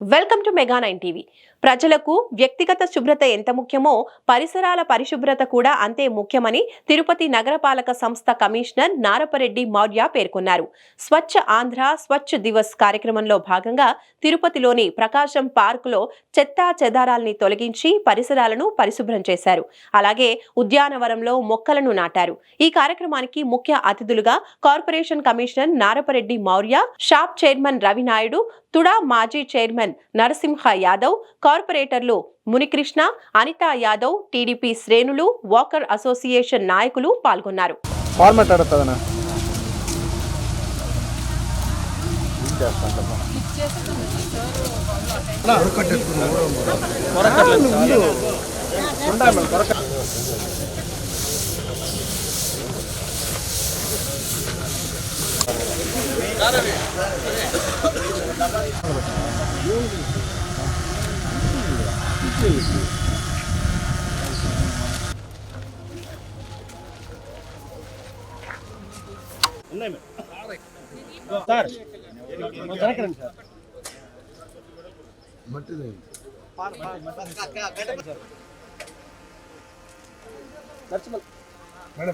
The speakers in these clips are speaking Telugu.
Welcome to mega nine TV. ప్రజలకు వ్యక్తిగత శుభ్రత ఎంత ముఖ్యమో పరిసరాల పరిశుభ్రత కూడా అంతే ముఖ్యమని తిరుపతి నగరపాలక సంస్థ కమిషనర్ నారపరెడ్డి మౌర్య పేర్కొన్నారు. స్వచ్ఛ ఆంధ్ర స్వచ్ఛ దివస్ కార్యక్రమంలో భాగంగా తిరుపతిలోని ప్రకాశం పార్కులో చెత్తా చెదారాల్ని తొలగించి పరిసరాలను పరిశుభ్రం చేశారు. అలాగే ఉద్యానవనంలో మొక్కలను నాటారు. ఈ కార్యక్రమానికి ముఖ్య అతిథులుగా corporation commissioner Narapareddy Mourya shop chairman Ravinaidu TUDA మాజీ చైర్మన్ నరసింహ యాదవ్ కార్పొరేటర్లు మునికృష్ణ అనితా యాదవ్ టీడీపీ శ్రేణులు వాకర్ అసోసియేషన్ నాయకులు పాల్గొన్నారు. ఫార్మాట్ ఆడుతుందన్నా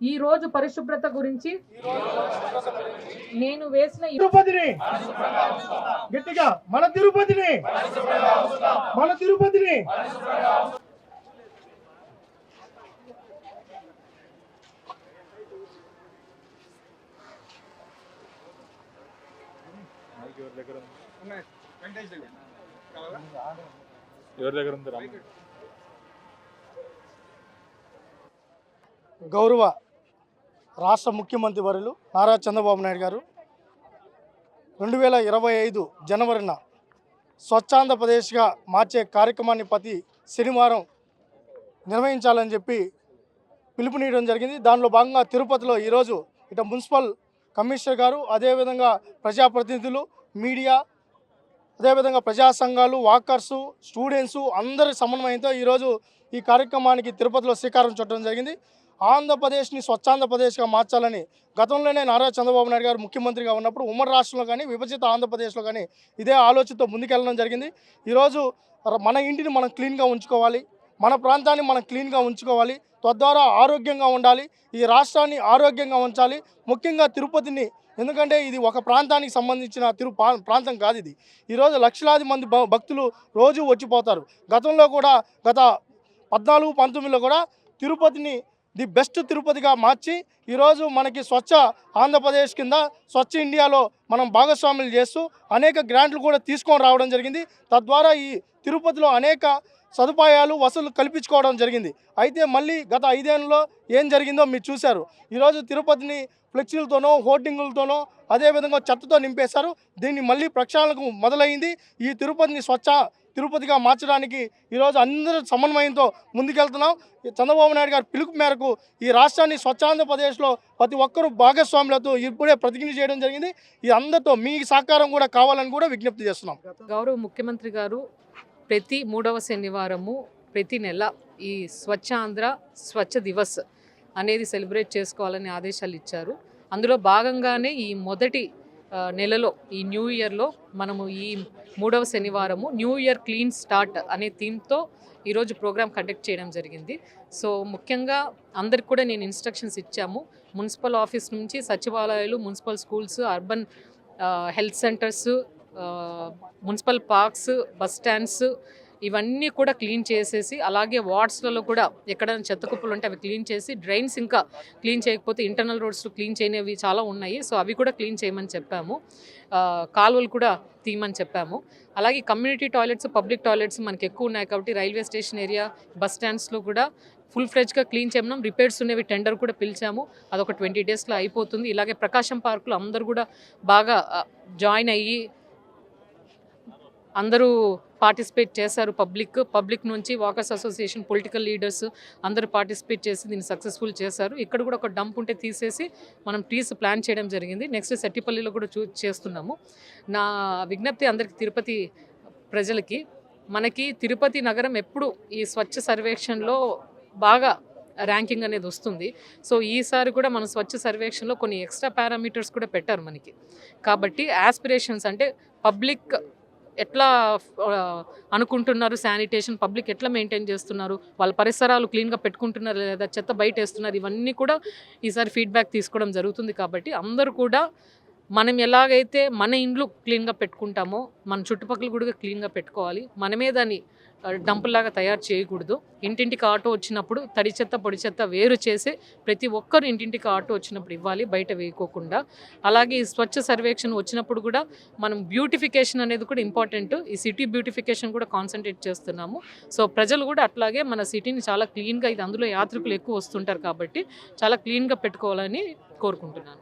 ఈ రోజు పరిశుభ్రత గురించి నేను వేసిన తిరుపతిని గట్టిగా మన తిరుపతిని మన తిరుపతిని ఎవరి దగ్గర ఉంది రామ్ గౌరవ రాష్ట్ర ముఖ్యమంత్రి వర్యులు నారా చంద్రబాబు నాయుడు గారు రెండు వేల ఇరవై ఐదు జనవరిన స్వచ్ఛాంధ్రప్రదేశ్గా మార్చే కార్యక్రమాన్ని ప్రతి శనివారం నిర్వహించాలని చెప్పి పిలుపునీయడం జరిగింది. దానిలో భాగంగా తిరుపతిలో ఈరోజు ఇట మున్సిపల్ కమిషనర్ గారు అదేవిధంగా ప్రజాప్రతినిధులు మీడియా అదేవిధంగా ప్రజా సంఘాలు వాకర్సు స్టూడెంట్స్ అందరి సమన్వయంతో ఈరోజు ఈ కార్యక్రమానికి తిరుపతిలో శ్రీకారం చుట్టడం జరిగింది. ఆంధ్రప్రదేశ్ని స్వచ్ఛాంధ్రప్రదేశ్గా మార్చాలని గతంలోనే నారా చంద్రబాబు నాయుడు గారు ముఖ్యమంత్రిగా ఉన్నప్పుడు ఉమ్మడి రాష్ట్రంలో కానీ విభజిత ఆంధ్రప్రదేశ్లో కానీ ఇదే ఆలోచనతో ముందుకెళ్ళడం జరిగింది. ఈరోజు మన ఇంటిని మనం క్లీన్గా ఉంచుకోవాలి మన ప్రాంతాన్ని మనం క్లీన్గా ఉంచుకోవాలి తద్వారా ఆరోగ్యంగా ఉండాలి ఈ రాష్ట్రాన్ని ఆరోగ్యంగా ఉంచాలి ముఖ్యంగా తిరుపతిని. ఎందుకంటే ఇది ఒక ప్రాంతానికి సంబంధించిన తిరు ప్రాంతం కాదు ఇది. ఈరోజు లక్షలాది మంది భ- భక్తులు రోజు వచ్చిపోతారు. గతంలో కూడా గత పద్నాలుగు పంతొమ్మిదిలో కూడా తిరుపతిని ది బెస్ట్ తిరుపతిగా మార్చి ఈరోజు మనకి స్వచ్ఛ ఆంధ్రప్రదేశ్ కింద స్వచ్ఛ ఇండియాలో మనం భాగస్వాములు చేస్తూ అనేక గ్రాంట్లు కూడా తీసుకొని రావడం జరిగింది. తద్వారా ఈ తిరుపతిలో అనేక సదుపాయాలు వసూలు కల్పించుకోవడం జరిగింది. అయితే మళ్ళీ గత ఐదేళ్ళలో ఏం జరిగిందో మీరు చూశారు. ఈరోజు తిరుపతిని ఫ్లెక్సీలతోనో హోర్డింగులతోనో అదేవిధంగా చెత్తతో నింపేశారు. దీన్ని మళ్ళీ ప్రక్షాళనకు మొదలైంది. ఈ తిరుపతిని స్వచ్ఛ తిరుపతిగా మార్చడానికి ఈరోజు అందరూ సమన్వయంతో ముందుకెళ్తున్నాం. చంద్రబాబు నాయుడు గారి పిలుపు మేరకు ఈ రాష్ట్రాన్ని స్వచ్ఛాంధ్రప్రదేశ్లో ప్రతి ఒక్కరూ భాగస్వాములతో ఇప్పుడే ప్రతిజ్ఞ చేయడం జరిగింది. ఈ అందరితో మీ సహకారం కూడా కావాలని కూడా విజ్ఞప్తి చేస్తున్నాం. గౌరవ ముఖ్యమంత్రి గారు ప్రతి మూడవ శనివారము ప్రతి నెల ఈ స్వచ్ఛ ఆంధ్ర స్వచ్ఛ దివస్ అనేది సెలబ్రేట్ చేసుకోవాలని ఆదేశాలు ఇచ్చారు. అందులో భాగంగానే ఈ మొదటి నెలలో ఈ న్యూ ఇయర్లో మనము ఈ మూడవ శనివారము న్యూ ఇయర్ క్లీన్ స్టార్ట్ అనే థీమ్తో ఈరోజు ప్రోగ్రామ్ కండక్ట్ చేయడం జరిగింది. సో ముఖ్యంగా అందరికి కూడా నేను ఇన్స్ట్రక్షన్స్ ఇచ్చాము. మున్సిపల్ ఆఫీస్ నుంచి సచివాలయాలు municipal schools urban health centres municipal parks bus stands ఇవన్నీ కూడా క్లీన్ చేసేసి అలాగే వార్డ్స్లలో కూడా ఎక్కడైనా చెత్త కుప్పలు ఉంటే అవి క్లీన్ చేసి డ్రైన్స్ ఇంకా క్లీన్ చేయకపోతే ఇంటర్నల్ రోడ్స్ క్లీన్ చేయనివి చాలా ఉన్నాయి. సో అవి కూడా క్లీన్ చేయమని చెప్పాము. కాలువలు కూడా తీయమని చెప్పాము. అలాగే కమ్యూనిటీ టాయిలెట్స్ పబ్లిక్ టాయిలెట్స్ మనకి ఎక్కువ ఉన్నాయి కాబట్టి రైల్వే స్టేషన్ ఏరియా బస్ స్టాండ్స్లో కూడా ఫుల్ ఫ్రెజ్గా క్లీన్ చేయమన్నాం. రిపేర్స్ ఉన్నవి టెండర్ కూడా పిలిచాము. అదొక ట్వంటీ డేస్లో అయిపోతుంది. ఇలాగే ప్రకాశం పార్కులో అందరు కూడా బాగా జాయిన్ అయ్యి అందరూ పార్టిసిపేట్ చేశారు పబ్లిక్ పబ్లిక్ నుంచి వాకర్స్ అసోసియేషన్ పొలిటికల్ లీడర్స్ అందరూ పార్టిసిపేట్ చేసి దీన్ని సక్సెస్ఫుల్ చేశారు. ఇక్కడ కూడా ఒక డంప్ ఉంటే తీసేసి మనం ట్రీస్ ప్లాన్ చేయడం జరిగింది. నెక్స్ట్ సెట్టిపల్లిలో కూడా చూ చేస్తున్నాము. నా విజ్ఞప్తి అందరికి తిరుపతి ప్రజలకి మనకి తిరుపతి నగరం ఎప్పుడు ఈ స్వచ్ఛ సర్వేక్షణలో బాగా ర్యాంకింగ్ అనేది వస్తుంది. సో ఈసారి కూడా మనం స్వచ్ఛ సర్వేక్షణలో కొన్ని ఎక్స్ట్రా పారామీటర్స్ కూడా పెట్టారు మనకి. కాబట్టి యాస్పిరేషన్స్ అంటే పబ్లిక్ ఎట్లా అనుకుంటున్నారు శానిటేషన్? పబ్లిక్ ఎట్లా మెయింటైన్ చేస్తున్నారు? వాళ్ళ పరిసరాలు క్లీన్గా పెట్టుకుంటున్నారు లేదా? చెత్త బయట వేస్తున్నారు ఇవన్నీ కూడా ఈసారి ఫీడ్బ్యాక్ తీసుకోవడం జరుగుతుంది కాబట్టి అందరూ కూడా మనం ఎలాగైతే మన ఇండ్లు క్లీన్గా పెట్టుకుంటామో మన చుట్టుపక్కల కూడా క్లీన్గా పెట్టుకోవాలి మనమే దాన్ని డంపులాగా తయారు చేయకూడదు. ఇంటింటికి ఆటో వచ్చినప్పుడు తడి చెత్త పొడి చెత్త వేరు చేసి ప్రతి ఒక్కరు ఇంటింటికి ఆటో వచ్చినప్పుడు ఇవ్వాలి బయట వేయకోకుండా. అలాగే ఈ స్వచ్ఛ సర్వేక్షణ వచ్చినప్పుడు కూడా మనం బ్యూటిఫికేషన్ అనేది కూడా ఇంపార్టెంట్. ఈ సిటీ బ్యూటిఫికేషన్ కూడా కాన్సన్ట్రేట్ చేస్తున్నాము. సో ప్రజలు కూడా అట్లాగే మన సిటీని చాలా క్లీన్గా ఇది అందులో యాత్రికులు ఎక్కువ వస్తుంటారు కాబట్టి చాలా క్లీన్గా పెట్టుకోవాలని కోరుకుంటున్నాను.